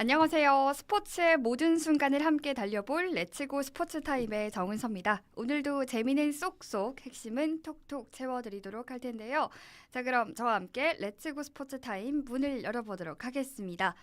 안녕하세요. 스포츠의 모든 순간을 함께 달려볼 레츠고 스포츠 타임의 정은서입니다. 오늘도 재미는 쏙쏙, 핵심은 톡톡 채워드리도록 할 텐데요. 자, 그럼 저와 함께 레츠고 스포츠 타임 문을 열어보도록 하겠습니다.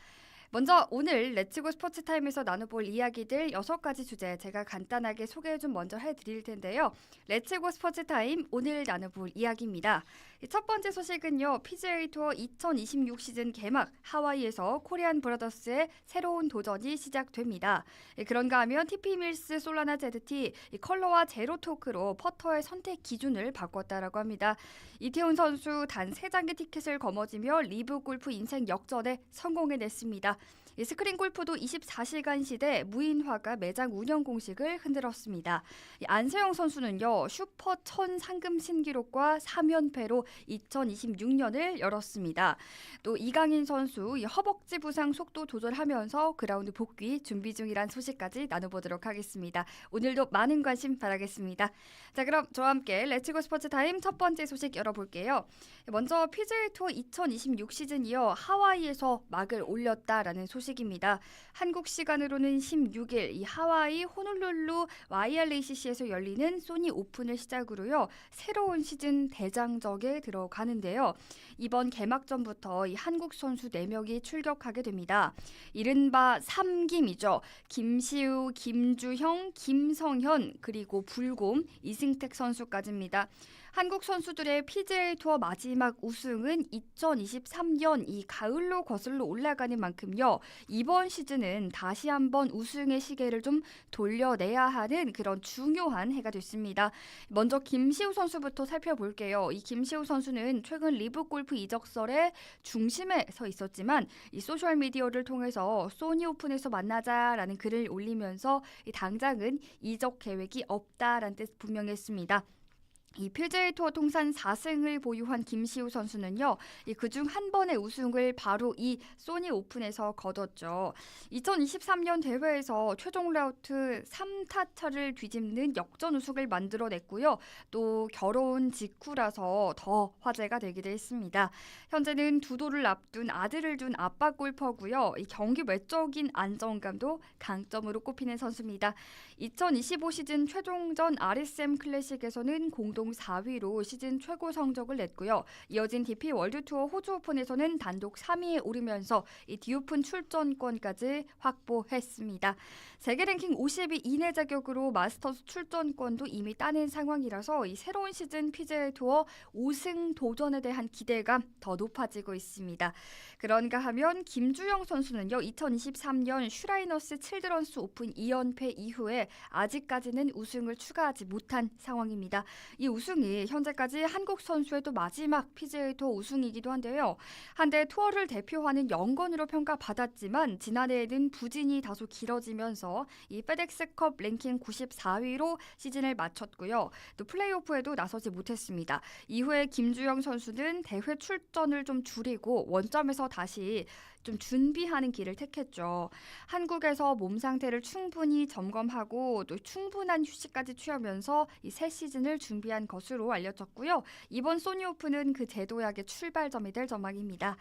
먼저 오늘 레츠고 스포츠 타임에서 나눠볼 이야기들 여섯 가지 주제 제가 간단하게 소개 좀 먼저 해드릴 텐데요. 레츠고 스포츠 타임 오늘 나눠볼 이야기입니다. 첫 번째 소식은요. PGA 투어 2026 시즌 개막 하와이에서 코리안 브라더스의 새로운 도전이 시작됩니다. 예, 그런가 하면 TP 밀스 솔라나 ZT 이 컬러와 제로 토크로 퍼터의 선택 기준을 바꿨다라고 합니다. 이태훈 선수 단 3장의 티켓을 거머쥐며 리브 골프 인생 역전에 성공해냈습니다. 이 스크린 골프도 24시간 시대 무인화가 매장 운영 공식을 흔들었습니다. 이 안세영 선수는요 슈퍼 천 상금 신기록과 3연패로 2026년을 열었습니다. 또 이강인 선수 이 허벅지 부상 속도 조절하면서 그라운드 복귀 준비 중이란 소식까지 나눠보도록 하겠습니다. 오늘도 많은 관심 바라겠습니다. 자 그럼 저와 함께 레츠고 스포츠 타임 첫 번째 소식 열어볼게요. 먼저 PGA 투어 2026 시즌이요 하와이에서 막을 올렸다라는 소식 입니다. 한국 시간으로는 16일 이 하와이 호놀룰루 YRACC에서 열리는 소니 오픈을 시작으로요 새로운 시즌 대장적에 들어가는데요. 이번 개막전부터 이 한국 선수 4명이 출격하게 됩니다. 이른바 3김이죠. 김시우, 김주형, 김성현 그리고 불곰 이승택 선수까지입니다. 한국 선수들의 PGA 투어 마지막 우승은 2023년 이 가을로 거슬러 올라가는 만큼요. 이번 시즌은 다시 한번 우승의 시계를 좀 돌려내야 하는 그런 중요한 해가 됐습니다. 먼저 김시우 선수부터 살펴볼게요. 이 김시우 선수는 최근 리브 골프 이적설의 중심에 서 있었지만 이 소셜 미디어를 통해서 소니 오픈에서 만나자라는 글을 올리면서 이 당장은 이적 계획이 없다라는 뜻 분명했습니다. 이 PGA 투어 통산 4승을 보유한 김시우 선수는요, 이 그중 한 번의 우승을 바로 이 소니 오픈에서 거뒀죠. 2023년 대회에서 최종 라우트 3타차를 뒤집는 역전 우승을 만들어냈고요. 또 결혼 직후라서 더 화제가 되기도 했습니다. 현재는 두 돌을 앞둔 아들을 둔 아빠 골퍼고요. 이 경기 외적인 안정감도 강점으로 꼽히는 선수입니다. 2025 시즌 최종전 RSM 클래식에서는 공동 4위로 시즌 최고 성적을 냈고요. 이어진 DP 월드 투어 호주 오픈에서는 단독 3위에 오르면서 이 디오픈 출전권까지 확보했습니다. 세계 랭킹 50위 이내 자격으로 마스터스 출전권도 이미 따낸 상황이라서 이 새로운 시즌 PGA 투어 5승 도전에 대한 기대감 더 높아지고 있습니다. 그런가 하면 김주영 선수는요. 2023년 슈라이너스 칠드런스 오픈 2연패 이후에 아직까지는 우승을 추가하지 못한 상황입니다. 이 우승이 현재까지 한국 선수의 또 마지막 PGA 투어 우승이기도 한데요. 한때 투어를 대표하는 영건으로 평가받았지만 지난해에는 부진이 다소 길어지면서 이 페덱스컵 랭킹 94위로 시즌을 마쳤고요. 또 플레이오프에도 나서지 못했습니다. 이후에 김주영 선수는 대회 출전을 좀 줄이고 원점에서 다시 좀 준비하는 길을 택했죠. 한국에서 몸 상태를 충분히 점검하고 또 충분한 휴식까지 취하면서 이 새 시즌을 준비한 것으로 알려졌고요. 이번 소니 오픈은 그 제도약의 출발점이 될 전망입니다.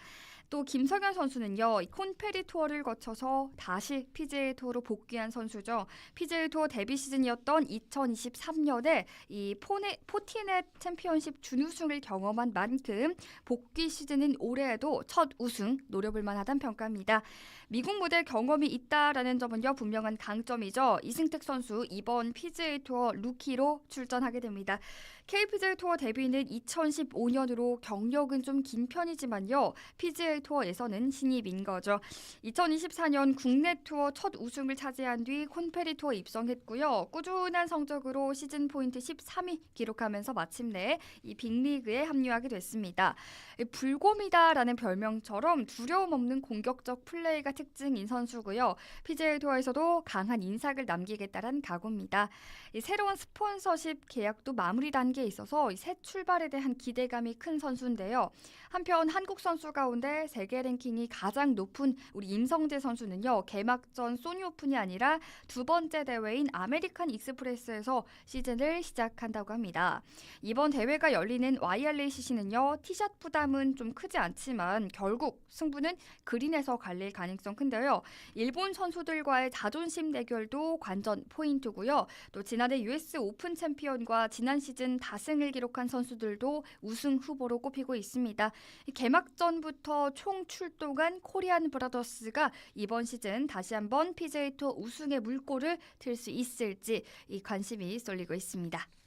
또 김성현 선수는요. 이 콘페리 투어를 거쳐서 다시 PGA 투어로 복귀한 선수죠. PGA 투어 데뷔 시즌이었던 2023년에 이 포네, 포티넷 챔피언십 준우승을 경험한 만큼 복귀 시즌인 올해에도 첫 우승 노려볼 만하다는 평가입니다. 미국 무대 경험이 있다라는 점은요 분명한 강점이죠. 이승택 선수 이번 PGA 투어 루키로 출전하게 됩니다. KPGA 투어 데뷔는 2015년으로 경력은 좀 긴 편이지만요. PGA 투어에서는 신입인 거죠. 2024년 국내 투어 첫 우승을 차지한 뒤 콘페리 투어 입성했고요. 꾸준한 성적으로 시즌 포인트 13위 기록하면서 마침내 이 빅리그에 합류하게 됐습니다. 이 불곰이다라는 별명처럼 두려움 없는 공격적 플레이가 특징인 선수고요. PGA 투어에서도 강한 인상을 남기겠다는 각오입니다. 이 새로운 스폰서십 계약도 마무리 단계 단계에 있어서 이새 출발에 대한 기대감이 큰 선수인데요. 한편 한국 선수 가운데 세계 랭킹이 가장 높은 우리 임성재 선수는요. 개막전 소니 오픈이 아니라 두 번째 대회인 아메리칸 익스프레스에서 시즌을 시작한다고 합니다. 이번 대회가 열리는 YRACC는요. 티샷 부담 은 좀 크지 않지만 결국 승부는 그린에서 갈릴 가능성 큰데요. 일본 선수들과의 자존심 대결도 관전 포인트고요. 또 지난해 US 오픈 챔피언과 지난 시즌 다승을 기록한 선수들도 우승 후보로 꼽히고 있습니다. 이 개막전부터 총 출동한 코리안 브라더스가 이번 시즌 다시 한번 PGA 투어 우승의 물꼬를 틀수 있을지 이 관심이 쏠리고 있습니다.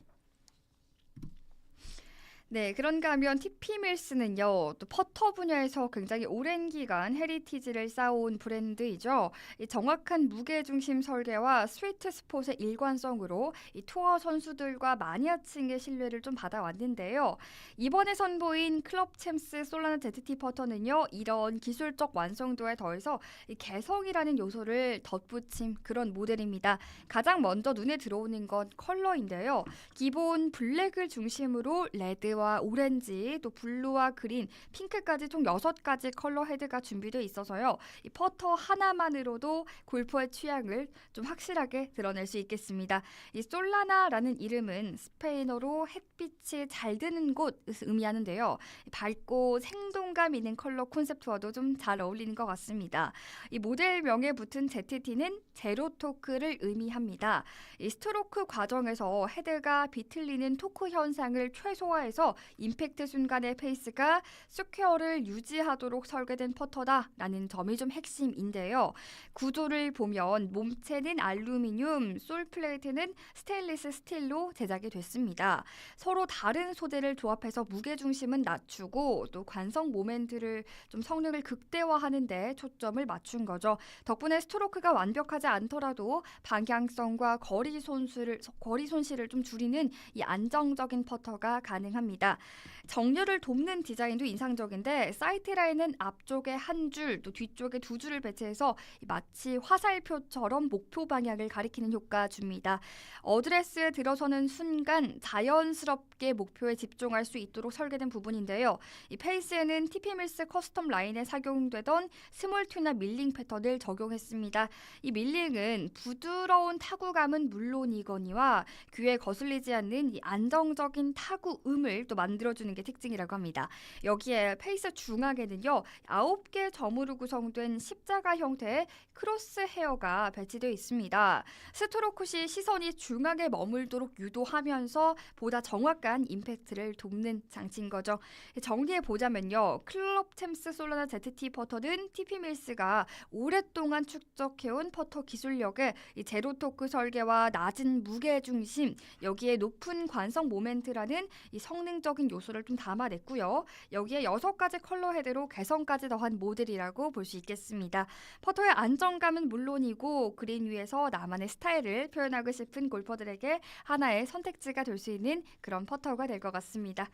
네, 그런가 하면 TP 밀스는요, 또 퍼터 분야에서 굉장히 오랜 기간 헤리티지를 쌓아온 브랜드이죠. 이 정확한 무게 중심 설계와 스위트 스폿의 일관성으로 이 투어 선수들과 마니아층의 신뢰를 좀 받아왔는데요. 이번에 선보인 클럽 챔스 솔라나 ZT 퍼터는요, 이런 기술적 완성도에 더해서 이 개성이라는 요소를 덧붙인 그런 모델입니다. 가장 먼저 눈에 들어오는 건 컬러인데요. 기본 블랙을 중심으로 레드 와 오렌지, 또 블루와 그린, 핑크까지 총 6가지 컬러 헤드가 준비되어 있어서요. 이 퍼터 하나만으로도 골퍼의 취향을 좀 확실하게 드러낼 수 있겠습니다. 이 솔라나라는 이름은 스페인어로 햇빛이 잘 드는 곳을 의미하는데요. 이 밝고 생동감 있는 컬러 콘셉트와도 좀 잘 어울리는 것 같습니다. 이 모델명에 붙은 ZT는 제로 토크를 의미합니다. 이 스트로크 과정에서 헤드가 비틀리는 토크 현상을 최소화해서 임팩트 순간의 페이스가 스퀘어를 유지하도록 설계된 퍼터다라는 점이 좀 핵심인데요. 구조를 보면 몸체는 알루미늄, 솔 플레이트는 스테인리스 스틸로 제작이 됐습니다. 서로 다른 소재를 조합해서 무게 중심은 낮추고 또 관성 모멘트를 좀 성능을 극대화하는데 초점을 맞춘 거죠. 덕분에 스트로크가 완벽하지 않더라도 방향성과 거리 손실을 거리 손실을 좀 줄이는 이 안정적인 퍼터가 가능합니다. いた。 정렬을 돕는 디자인도 인상적인데 사이트 라인은 앞쪽에 한 줄, 또 뒤쪽에 두 줄을 배치해서 마치 화살표처럼 목표 방향을 가리키는 효과 줍니다. 어드레스에 들어서는 순간 자연스럽게 목표에 집중할 수 있도록 설계된 부분인데요. 이 페이스에는 TP밀스 커스텀 라인에 착용되던 스몰 튜나 밀링 패턴을 적용했습니다. 이 밀링은 부드러운 타구감은 물론이거니와 귀에 거슬리지 않는 이 안정적인 타구음을 또 만들어주는 게 특징이라고 합니다. 여기에 페이스 중앙에는요 아홉 개 점으로 구성된 십자가 형태의 크로스 헤어가 배치되어 있습니다. 스트로크 시 시선이 중앙에 머물도록 유도하면서 보다 정확한 임팩트를 돕는 장치인 거죠. 정리해 보자면요. 클럽 챔스 솔라나 ZT 퍼터는 TP 밀스가 오랫동안 축적해온 퍼터 기술력에 이 제로 토크 설계와 낮은 무게 중심 여기에 높은 관성 모멘트라는 이 성능적인 요소를 좀 담아냈고요. 여기에 여섯 가지 컬러 헤드로 개성까지 더한 모델이라고 볼 수 있겠습니다. 퍼터의 안정감은 물론이고 그린 위에서 나만의 스타일을 표현하고 싶은 골퍼들에게 하나의 선택지가 될 수 있는 그런 퍼터가 될 것 같습니다.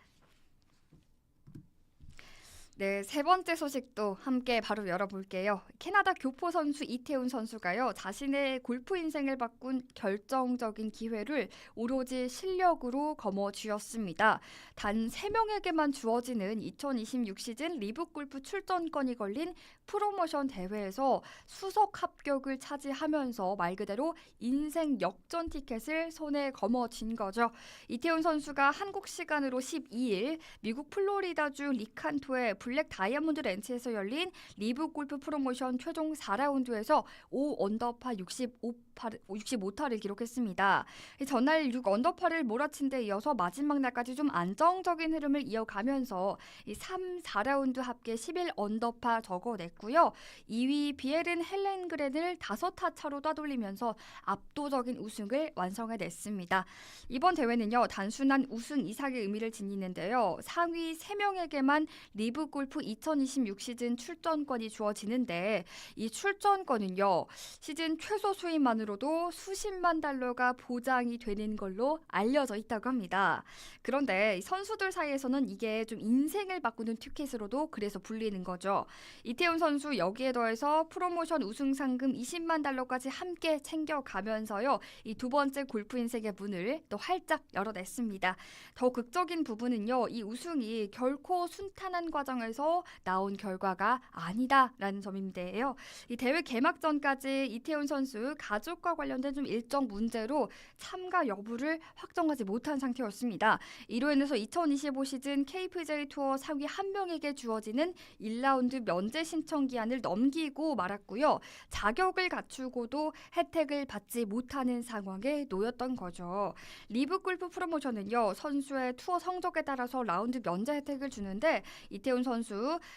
네, 세 번째 소식도 함께 바로 열어볼게요. 캐나다 교포 선수 이태훈 선수가요, 자신의 골프 인생을 바꾼 결정적인 기회를 오로지 실력으로 거머쥐었습니다. 단 3명에게만 주어지는 2026 시즌 리브 골프 출전권이 걸린 프로모션 대회에서 수석 합격을 차지하면서 말 그대로 인생 역전 티켓을 손에 거머쥔 거죠. 이태훈 선수가 한국 시간으로 12일 미국 플로리다주 리칸토의 블랙 다이아몬드 렌치에서 열린 리브 골프 프로모션 최종 4라운드에서 5 언더파 65파, 65타를 기록했습니다. 이 전날 6 언더파를 몰아친 데 이어서 마지막 날까지 좀 안정적인 흐름을 이어가면서 이 3, 4라운드 합계 11 언더파 적어냈고요. 2위 비에른 헬렌그렌을 5타 차로 따돌리면서 압도적인 우승을 완성해냈습니다. 이번 대회는요 단순한 우승 이상의 의미를 지니는데요 상위 3명에게만 리브 골프 2026 시즌 출전권이 주어지는데 이 출전권은요 시즌 최소 수입만으로 것만으로도 수십만 달러가 보장이 되는 걸로 알려져 있다고 합니다. 그런데 이 선수들 사이에서는 이게 좀 인생을 바꾸는 티켓으로도 그래서 불리는 거죠. 이태훈 선수 여기에 더해서 프로모션 우승 상금 20만 달러까지 함께 챙겨가면서요. 이 두 번째 골프 인생의 문을 또 활짝 열어냈습니다. 더 극적인 부분은요. 이 우승이 결코 순탄한 과정 에서 나온 결과가 아니다라는 점인데요. 이 대회 개막 전까지 이태훈 선수 가족과 관련된 좀 일정 문제로 참가 여부를 확정하지 못한 상태였습니다. 이로 인해서 2025 시즌 KPJ 투어 상위 한 명에게 주어지는 1라운드 면제 신청 기한을 넘기고 말았고요. 자격을 갖추고도 혜택을 받지 못하는 상황에 놓였던 거죠. 리브 골프 프로모션은요 선수의 투어 성적에 따라서 라운드 면제 혜택을 주는데 이태훈 선수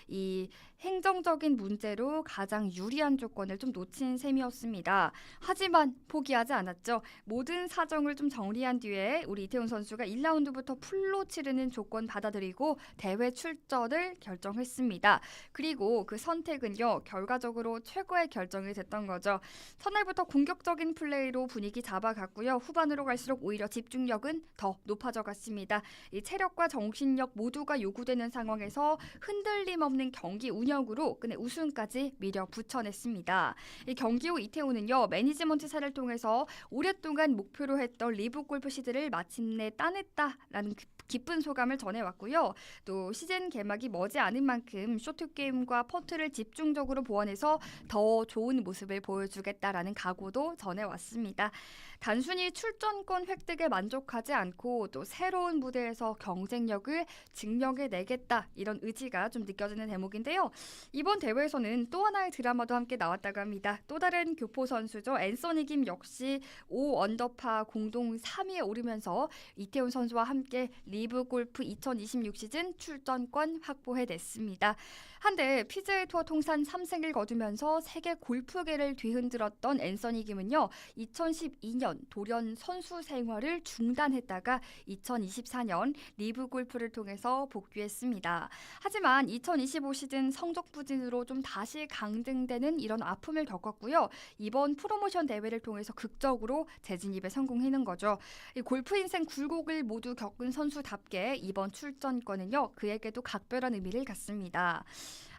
이 행정적인 문제로 가장 유리한 조건을 좀 놓친 셈이었습니다. 하지만 포기하지 않았죠. 모든 사정을 좀 정리한 뒤에 우리 이태훈 선수가 1라운드부터 풀로 치르는 조건 받아들이고 대회 출전을 결정했습니다. 그리고 그 선택은요 결과적으로 최고의 결정이 됐던 거죠. 첫날부터 공격적인 플레이로 분위기 잡아갔고요. 후반으로 갈수록 오히려 집중력은 더 높아져 갔습니다. 이 체력과 정신력 모두가 요구되는 상황에서 흔들림 없는 경기 운 영으로 끝내 우승까지 밀어붙여냈습니다. 이 경기 후 이태훈은요 매니지먼트 사를 통해서 오랫동안 목표로 했던 리브 골프 시드를 마침내 따냈다라는 기- 기쁜 소감을 전해왔고요. 또 시즌 개막이 머지 않은 만큼 쇼트 게임과 퍼트를 집중적으로 보완해서 더 좋은 모습을 보여주겠다라는 각오도 전해왔습니다. 단순히 출전권 획득에 만족하지 않고 또 새로운 무대에서 경쟁력을 증명해 내겠다 이런 의지가 좀 느껴지는 대목인데요. 이번 대회에서는 또 하나의 드라마도 함께 나왔다고 합니다. 또 다른 교포 선수죠. 앤서니 김 역시 5 언더파 공동 3위에 오르면서 이태훈 선수와 함께 리브 골프 2026 시즌 출전권 확보해냈습니다. 한데 PGA 투어 통산 3승을 거두면서 세계 골프계를 뒤흔들었던 앤서니 김은요. 2012년 돌연 선수 생활을 중단했다가 2024년 리브 골프를 통해서 복귀했습니다. 하지만 2025 시즌 성적 부진으로 좀 다시 강등되는 이런 아픔을 겪었고요. 이번 프로모션 대회를 통해서 극적으로 재진입에 성공하는 거죠. 이 골프 인생 굴곡을 모두 겪은 선수답게 이번 출전권은요. 그에게도 각별한 의미를 갖습니다.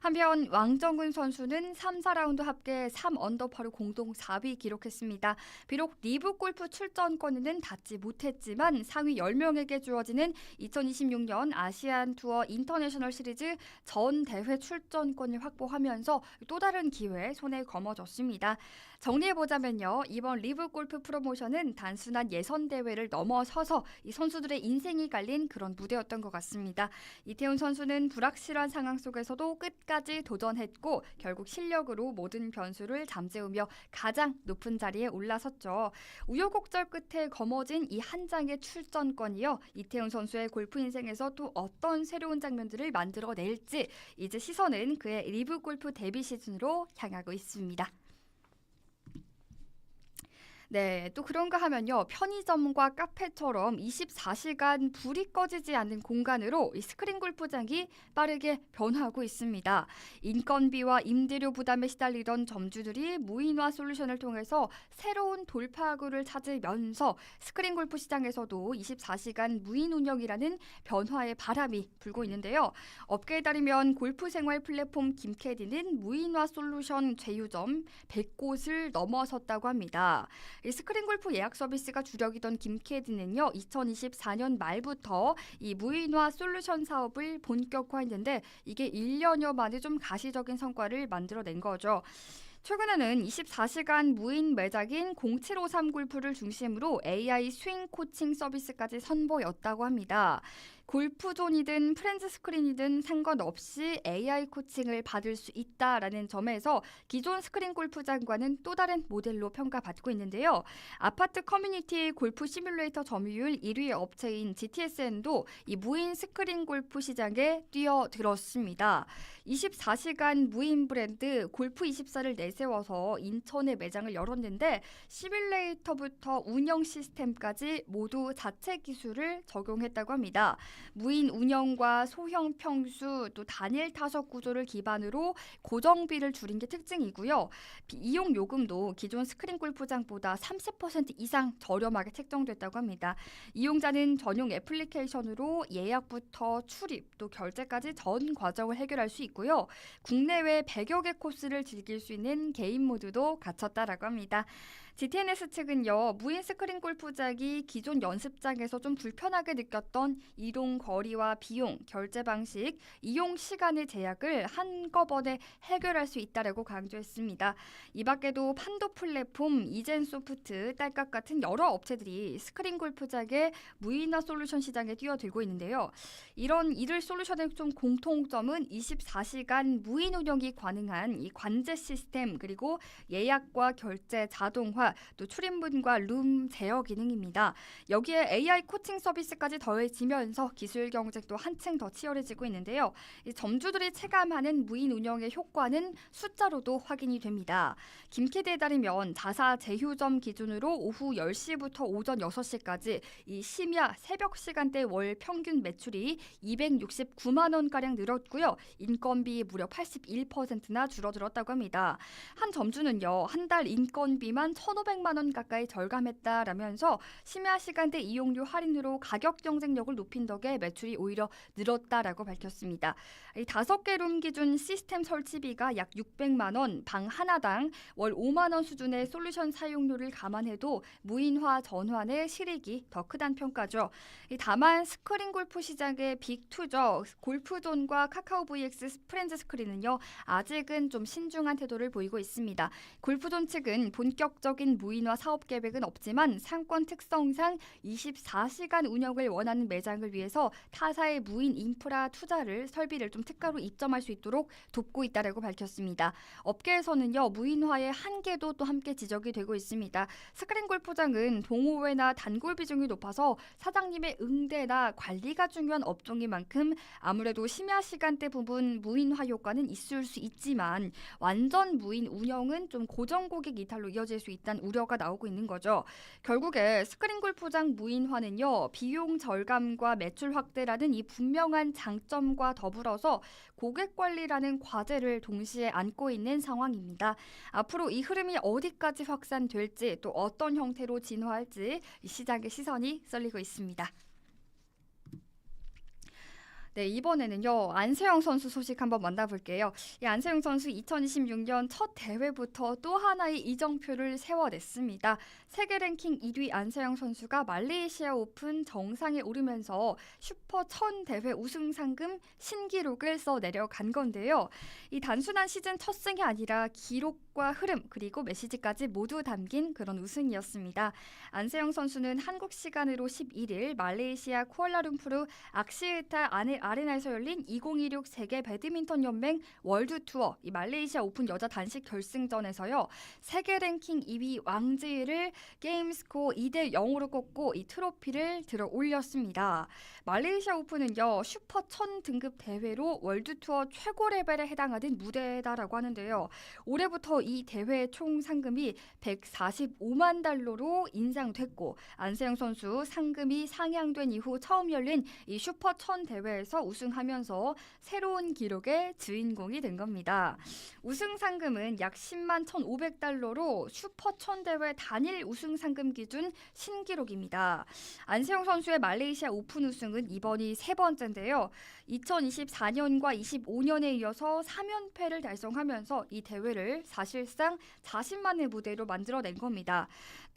한편 왕정근 선수는 3, 4라운드 합계 3 언더파로 공동 4위 기록했습니다. 비록 리브 골프 출전권에는 닿지 못했지만 상위 10명에게 주어지는 2026년 아시안 투어 인터내셔널 시리즈 전 대회 출전권을 확보하면서 또 다른 기회에 손에 거머쥐었습니다. 정리해보자면요. 이번 리브 골프 프로모션은 단순한 예선 대회를 넘어서서 이 선수들의 인생이 갈린 그런 무대였던 것 같습니다. 이태훈 선수는 불확실한 상황 속에서도 끝까지 도전했고 결국 실력으로 모든 변수를 잠재우며 가장 높은 자리에 올라섰죠. 우여곡절 끝에 거머쥔 이 한 장의 출전권이요. 이태훈 선수의 골프 인생에서 또 어떤 새로운 장면들을 만들어낼지 이제 시선은 그의 리브 골프 데뷔 시즌으로 향하고 있습니다. 네, 또 그런가 하면요. 편의점과 카페처럼 24시간 불이 꺼지지 않는 공간으로 이 스크린 골프장이 빠르게 변화하고 있습니다. 인건비와 임대료 부담에 시달리던 점주들이 무인화 솔루션을 통해서 새로운 돌파구를 찾으면서 스크린 골프 시장에서도 24시간 무인 운영이라는 변화의 바람이 불고 있는데요. 업계에 따르면 골프 생활 플랫폼 김캐디는 무인화 솔루션 제휴점 100곳을 넘어섰다고 합니다. 이 스크린 골프 예약 서비스가 주력이던 김캐디는요, 2024년 말부터 이 무인화 솔루션 사업을 본격화했는데 이게 1년여 만에 좀 가시적인 성과를 만들어낸 거죠. 최근에는 24시간 무인 매장인 0753 골프를 중심으로 AI 스윙 코칭 서비스까지 선보였다고 합니다. 골프존이든 프렌즈 스크린이든 상관없이 AI 코칭을 받을 수 있다라는 점에서 기존 스크린 골프장과는 또 다른 모델로 평가받고 있는데요. 아파트 커뮤니티 골프 시뮬레이터 점유율 1위 업체인 GTSN도 이 무인 스크린 골프 시장에 뛰어들었습니다. 24시간 무인 브랜드 골프24를 내세워서 인천에 매장을 열었는데 시뮬레이터부터 운영 시스템까지 모두 자체 기술을 적용했다고 합니다. 무인 운영과 소형 평수 또 단일 타석 구조를 기반으로 고정비를 줄인 게 특징이고요. 비- 이용 요금도 기존 스크린 골프장보다 30% 이상 저렴하게 책정됐다고 합니다. 이용자는 전용 애플리케이션으로 예약부터 출입 또 결제까지 전 과정을 해결할 수 있고요. 국내외 100여 개 코스를 즐길 수 있는 개인 모드도 갖췄다라고 합니다. GTNS 측은요 무인 스크린 골프장이 기존 연습장에서 좀 불편하게 느꼈던 이동 거리와 비용, 결제 방식, 이용 시간의 제약을 한꺼번에 해결할 수 있다라고 강조했습니다. 이 밖에도 판도 플랫폼, 이젠 소프트, 딸깍 같은 여러 업체들이 스크린 골프장의 무인화 솔루션 시장에 뛰어들고 있는데요. 이런 이들 솔루션의 좀 공통점은 24시간 무인 운영이 가능한 이 관제 시스템 그리고 예약과 결제 자동화 또 출입문과 룸 제어 기능입니다. 여기에 AI 코칭 서비스까지 더해지면서 기술 경쟁도 한층 더 치열해지고 있는데요. 이 점주들이 체감하는 무인 운영의 효과는 숫자로도 확인이 됩니다. 김키드에 따르면 자사 제휴점 기준으로 오후 10시부터 오전 6시까지 이 심야 새벽 시간대 월 평균 매출이 269만 원 가량 늘었고요. 인건비 무려 81%나 줄어들었다고 합니다. 한 점주는요. 한 달 인건비만 1,500만 원 가까이 절감했다라면서 심야 시간대 이용료 할인으로 가격 경쟁력을 높인 덕에 매출이 오히려 늘었다라고 밝혔습니다. 이 다섯 개 룸 기준 시스템 설치비가 약 600만 원, 방 하나당 월 5만 원 수준의 솔루션 사용료를 감안해도 무인화 전환의 실익이 더 크다는 평가죠. 이 다만 스크린 골프 시장의 빅2죠. 골프존과 카카오 VX 프렌즈 스크린은요. 아직은 좀 신중한 태도를 보이고 있습니다. 골프존 측은 본격적인 무인화 사업 계획은 없지만 상권 특성상 24시간 운영을 원하는 매장을 위해서 타사의 무인 인프라 투자를 설비를 좀 특가로 입점할 수 있도록 돕고 있다라고 밝혔습니다. 업계에서는요 무인화의 한계도 또 함께 지적이 되고 있습니다. 스크린 골프장은 동호회나 단골 비중이 높아서 사장님의 응대나 관리가 중요한 업종인 만큼 아무래도 심야 시간대 부분 무인화 효과는 있을 수 있지만 완전 무인 운영은 좀 고정 고객 이탈로 이어질 수 있다는 우려가 나오고 있는 거죠. 결국에 스크린 골프장 무인화는요 비용 절감과 매출 확대라는 이 분명한 장점과 더불어서 고객 관리라는 과제를 동시에 안고 있는 상황입니다. 앞으로 이 흐름이 어디까지 확산될지 또 어떤 형태로 진화할지 이 시장의 시선이 쏠리고 있습니다. 네, 이번에는요. 안세영 선수 소식 한번 만나볼게요. 이 안세영 선수 2026년 첫 대회부터 또 하나의 이정표를 세워냈습니다. 세계 랭킹 1위 안세영 선수가 말레이시아 오픈 정상에 오르면서 슈퍼 1000 대회 우승 상금 신기록을 써 내려간 건데요. 이 단순한 시즌 첫 승이 아니라 기록과 흐름 그리고 메시지까지 모두 담긴 그런 우승이었습니다. 안세영 선수는 한국 시간으로 11일 말레이시아 쿠알라룸푸르 악시에타 아네 아레나에서 열린 2026 세계 배드민턴 연맹 월드 투어 이 말레이시아 오픈 여자 단식 결승전에서요. 세계 랭킹 2위 왕지를 게임 스코어 2대 0으로 꺾고 이 트로피를 들어 올렸습니다. 말레이시아 오픈은요. 슈퍼 1000 등급 대회로 월드 투어 최고 레벨에 해당하는 무대다라고 하는데요. 올해부터 이 대회 총 상금이 145만 달러로 인상됐고 안세영 선수 상금이 상향된 이후 처음 열린 이 슈퍼 1000 대회에서 우승하면서 새로운 기록의 주인공이 된 겁니다. 우승 상금은 약 10만 1,500달러로 슈퍼 1000 대회 단일 우승 상금 기준 신기록입니다. 안세영 선수의 말레이시아 오픈 우승은 이번이 세 번째인데요. 2024년과 25년에 이어서 3연패를 달성하면서 이 대회를 사실상 자신만의 무대로 만들어낸 겁니다.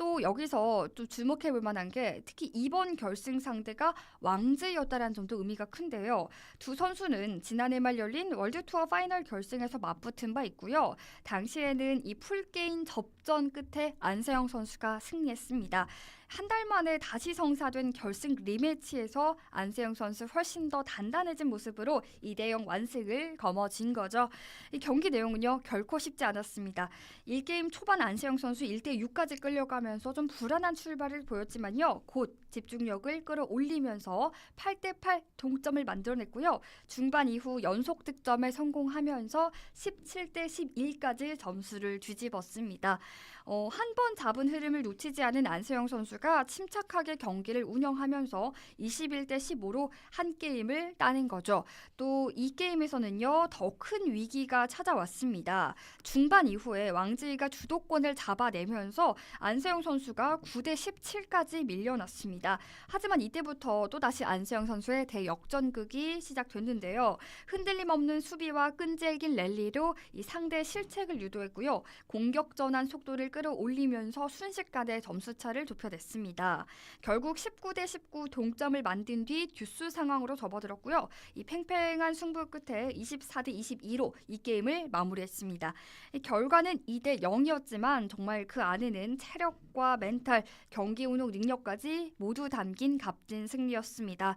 또 여기서 또 주목해 볼 만한 게 특히 이번 결승 상대가 왕즈였다라는 점도 의미가 큰데요. 두 선수는 지난해 말 열린 월드 투어 파이널 결승에서 맞붙은 바 있고요. 당시에는 이 풀게임 접전 끝에 안세영 선수가 승리했습니다. 한 달 만에 다시 성사된 결승 리매치에서 안세영 선수 훨씬 더 단단해진 모습으로 2대0 완승을 거머쥔 거죠. 이 경기 내용은요 결코 쉽지 않았습니다. 1게임 초반 안세영 선수 1대 6까지 끌려가면서 좀 불안한 출발을 보였지만요. 곧 집중력을 끌어올리면서 8대 8 동점을 만들어냈고요. 중반 이후 연속 득점에 성공하면서 17대 11까지 점수를 뒤집었습니다. 어, 한 번 잡은 흐름을 놓치지 않은 안세영 선수가 침착하게 경기를 운영하면서 21대 15로 한 게임을 따낸 거죠. 또 이 게임에서는요 더 큰 위기가 찾아왔습니다. 중반 이후에 왕지이가 주도권을 잡아내면서 안세영 선수가 9대 17까지 밀려났습니다. 하지만 이때부터 또 다시 안세영 선수의 대역전극이 시작됐는데요. 흔들림 없는 수비와 끈질긴 랠리로 이 상대 실책을 유도했고요. 공격 전환 속도를 끌어올리면서 순식간에 점수 차를 좁혀냈습니다. 결국 19대 19 동점을 만든 뒤 듀스 상황으로 접어들었고요. 이 팽팽한 승부 끝에 24대 22로 이 게임을 마무리했습니다. 이 결과는 2대 0이었지만 정말 그 안에는 체력과 멘탈, 경기 운용 능력까지 모두 담긴 값진 승리였습니다.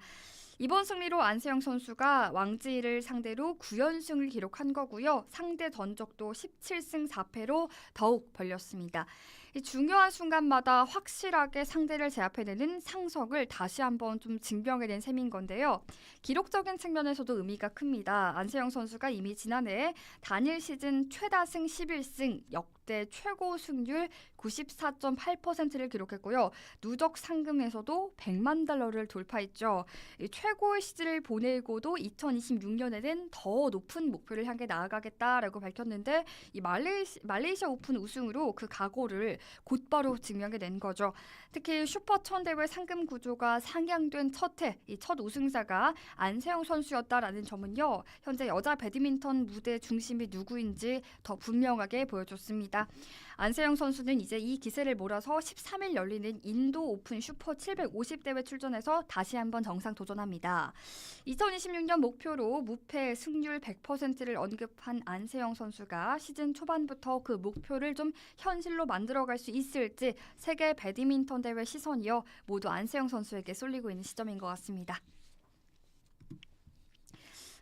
이번 승리로 안세영 선수가 왕지를 상대로 9연승을 기록한 거고요. 상대 전적도 17승 4패로 더욱 벌렸습니다. 이 중요한 순간마다 확실하게 상대를 제압해내는 상석을 다시 한번 좀 증명해낸 셈인 건데요. 기록적인 측면에서도 의미가 큽니다. 안세영 선수가 이미 지난해 단일 시즌 최다승 11승, 역대 최고 승률 94.8%를 기록했고요. 누적 상금에서도 100만 달러를 돌파했죠. 이 최고의 시즌을 보내고도 2026년에는 더 높은 목표를 향해 나아가겠다라고 밝혔는데 이 말레이시, 말레이시아 오픈 우승으로 그 각오를 곧바로 증명해 낸 거죠. 특히 슈퍼 천대회 상금 구조가 상향된 첫해 이 첫 우승자가 안세영 선수였다라는 점은요. 현재 여자 배드민턴 무대 중심이 누구인지 더 분명하게 보여줬습니다. 안세영 선수는 이제 이 기세를 몰아서 13일 열리는 인도 오픈 슈퍼 750 대회 출전해서 다시 한번 정상 도전합니다. 2026년 목표로 무패 승률 100%를 언급한 안세영 선수가 시즌 초반부터 그 목표를 좀 현실로 만들어갈 수 있을지 세계 배드민턴 대회 시선이요 모두 안세영 선수에게 쏠리고 있는 시점인 것 같습니다.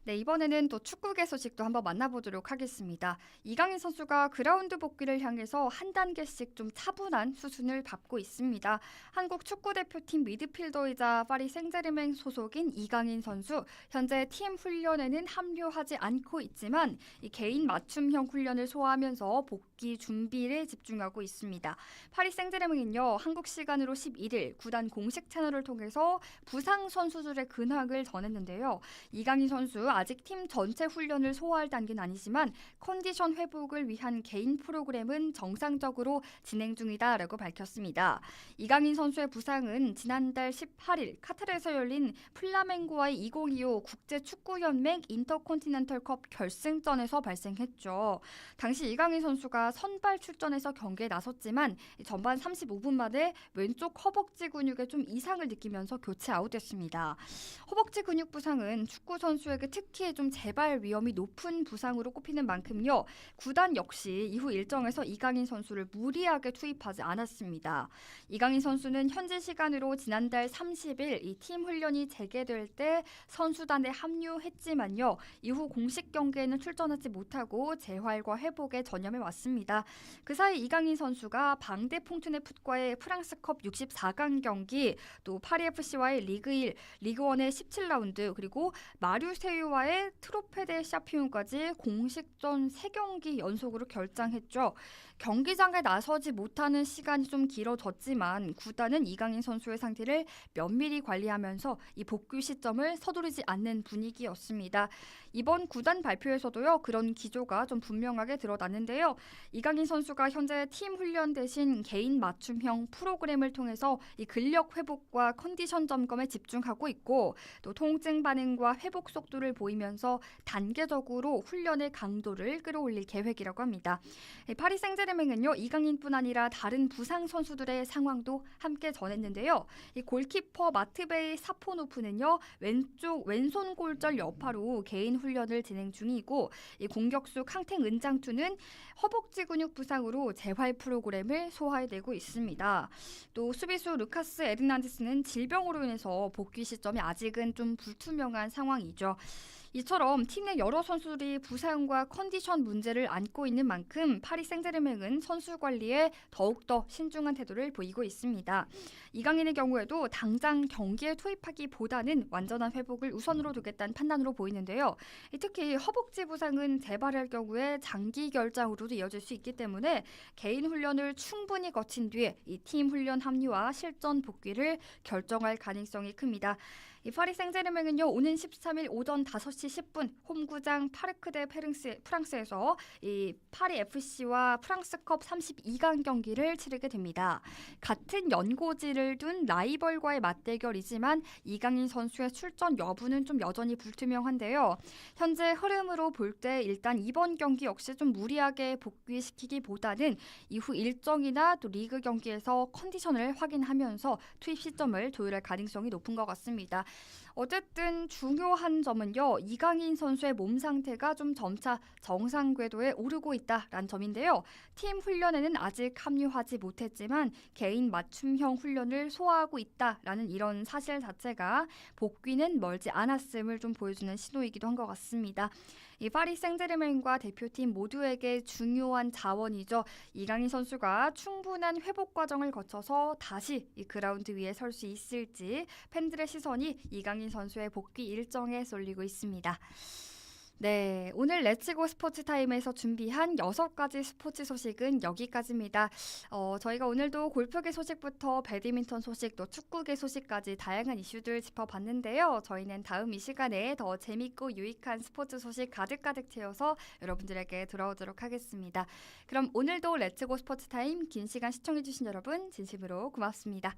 네, 이번에는 또 축구계 소식도 한번 만나보도록 하겠습니다. 이강인 선수가 그라운드 복귀를 향해서 한 단계씩 좀 차분한 수순을 밟고 있습니다. 한국 축구 대표팀 미드필더이자 파리 생제르맹 소속인 이강인 선수 현재 팀 훈련에는 합류하지 않고 있지만 이 개인 맞춤형 훈련을 소화하면서 복귀 준비를 집중하고 있습니다. 파리 생제르맹은요 한국 시간으로 11일 구단 공식 채널을 통해서 부상 선수들의 근황을 전했는데요. 이강인 선수 아직 팀 전체 훈련을 소화할 단계는 아니지만 컨디션 회복을 위한 개인 프로그램은 정상적으로 진행 중이다라고 밝혔습니다. 이강인 선수의 부상은 지난달 18일 카타르에서 열린 플라멩고와의 2025 국제 축구 연맹 인터컨티넨털컵 결승전에서 발생했죠. 당시 이강인 선수가 선발 출전해서 경기에 나섰지만 전반 35분 만에 왼쪽 허벅지 근육에 좀 이상을 느끼면서 교체 아웃됐습니다. 허벅지 근육 부상은 축구 선수에게 특히 좀 재발 위험이 높은 부상으로 꼽히는 만큼요. 구단 역시 이후 일정에서 이강인 선수를 무리하게 투입하지 않았습니다. 이강인 선수는 현지 시간으로 지난달 30일 이 팀 훈련이 재개될 때 선수단에 합류했지만요. 이후 공식 경기에는 출전하지 못하고 재활과 회복에 전념해 왔습니다. 그 사이 이강인 선수가 방대 퐁트네 풋과의 프랑스컵 64강 경기, 또 파리 FC와의 리그 1, 리그 1의 17라운드, 그리고 마류세유 와의 트로페데 샤피온까지 공식전 3경기 연속으로 결장했죠. 경기장에 나서지 못하는 시간이 좀 길어졌지만 구단은 이강인 선수의 상태를 면밀히 관리하면서 이 복귀 시점을 서두르지 않는 분위기였습니다. 이번 구단 발표에서도요 그런 기조가 좀 분명하게 드러났는데요. 이강인 선수가 현재 팀 훈련 대신 개인 맞춤형 프로그램을 통해서 이 근력 회복과 컨디션 점검에 집중하고 있고 또 통증 반응과 회복 속도를 보이면서 단계적으로 훈련의 강도를 끌어올릴 계획이라고 합니다. 이 파리 생제르맹 은요 이강인뿐 아니라 다른 부상 선수들의 상황도 함께 전했는데요. 이 골키퍼 마트베이 사포노프는요 왼쪽 왼손 골절 여파로 개인 훈련을 진행 중이고 이 공격수 캉탱 은장투는 허벅지 근육 부상으로 재활 프로그램을 소화해내고 있습니다. 또 수비수 루카스 에르난데스는 질병으로 인해서 복귀 시점이 아직은 좀 불투명한 상황이죠. 이처럼 팀 내 여러 선수들이 부상과 컨디션 문제를 안고 있는 만큼 파리 생제르맹은 선수 관리에 더욱더 신중한 태도를 보이고 있습니다. 이강인의 경우에도 당장 경기에 투입하기보다는 완전한 회복을 우선으로 두겠다는 판단으로 보이는데요. 이 특히 허벅지 부상은 재발할 경우에 장기 결장으로도 이어질 수 있기 때문에 개인 훈련을 충분히 거친 뒤에 이 팀 훈련 합류와 실전 복귀를 결정할 가능성이 큽니다. 이 파리 생제르맹은요 오는 13일 오전 5시 10분 홈구장 파르크데 페릉스, 프랑스에서 이 파리 FC와 프랑스컵 32강 경기를 치르게 됩니다. 같은 연고지를 둔 라이벌과의 맞대결이지만 이강인 선수의 출전 여부는 좀 여전히 불투명한데요. 현재 흐름으로 볼 때 일단 이번 경기 역시 좀 무리하게 복귀시키기보다는 이후 일정이나 또 리그 경기에서 컨디션을 확인하면서 투입 시점을 조율할 가능성이 높은 것 같습니다. 어쨌든 중요한 점은요. 이강인 선수의 몸 상태가 좀 점차 정상 궤도에 오르고 있다라는 점인데요. 팀 훈련에는 아직 합류하지 못했지만 개인 맞춤형 훈련을 소화하고 있다라는 이런 사실 자체가 복귀는 멀지 않았음을 좀 보여주는 신호이기도 한 것 같습니다. 이 파리 생제르맹과 대표팀 모두에게 중요한 자원이죠. 이강인 선수가 충분한 회복 과정을 거쳐서 다시 이 그라운드 위에 설 수 있을지 팬들의 시선이 이강인 선수의 복귀 일정에 쏠리고 있습니다. 네, 오늘 레츠고 스포츠 타임에서 준비한 여섯 가지 스포츠 소식은 여기까지입니다. 어, 저희가 오늘도 골프계 소식부터 배드민턴 소식, 또 축구계 소식까지 다양한 이슈들 짚어봤는데요. 저희는 다음 이 시간에 더 재밌고 유익한 스포츠 소식 가득가득 채워서 여러분들에게 돌아오도록 하겠습니다. 그럼 오늘도 레츠고 스포츠 타임 긴 시간 시청해주신 여러분 진심으로 고맙습니다.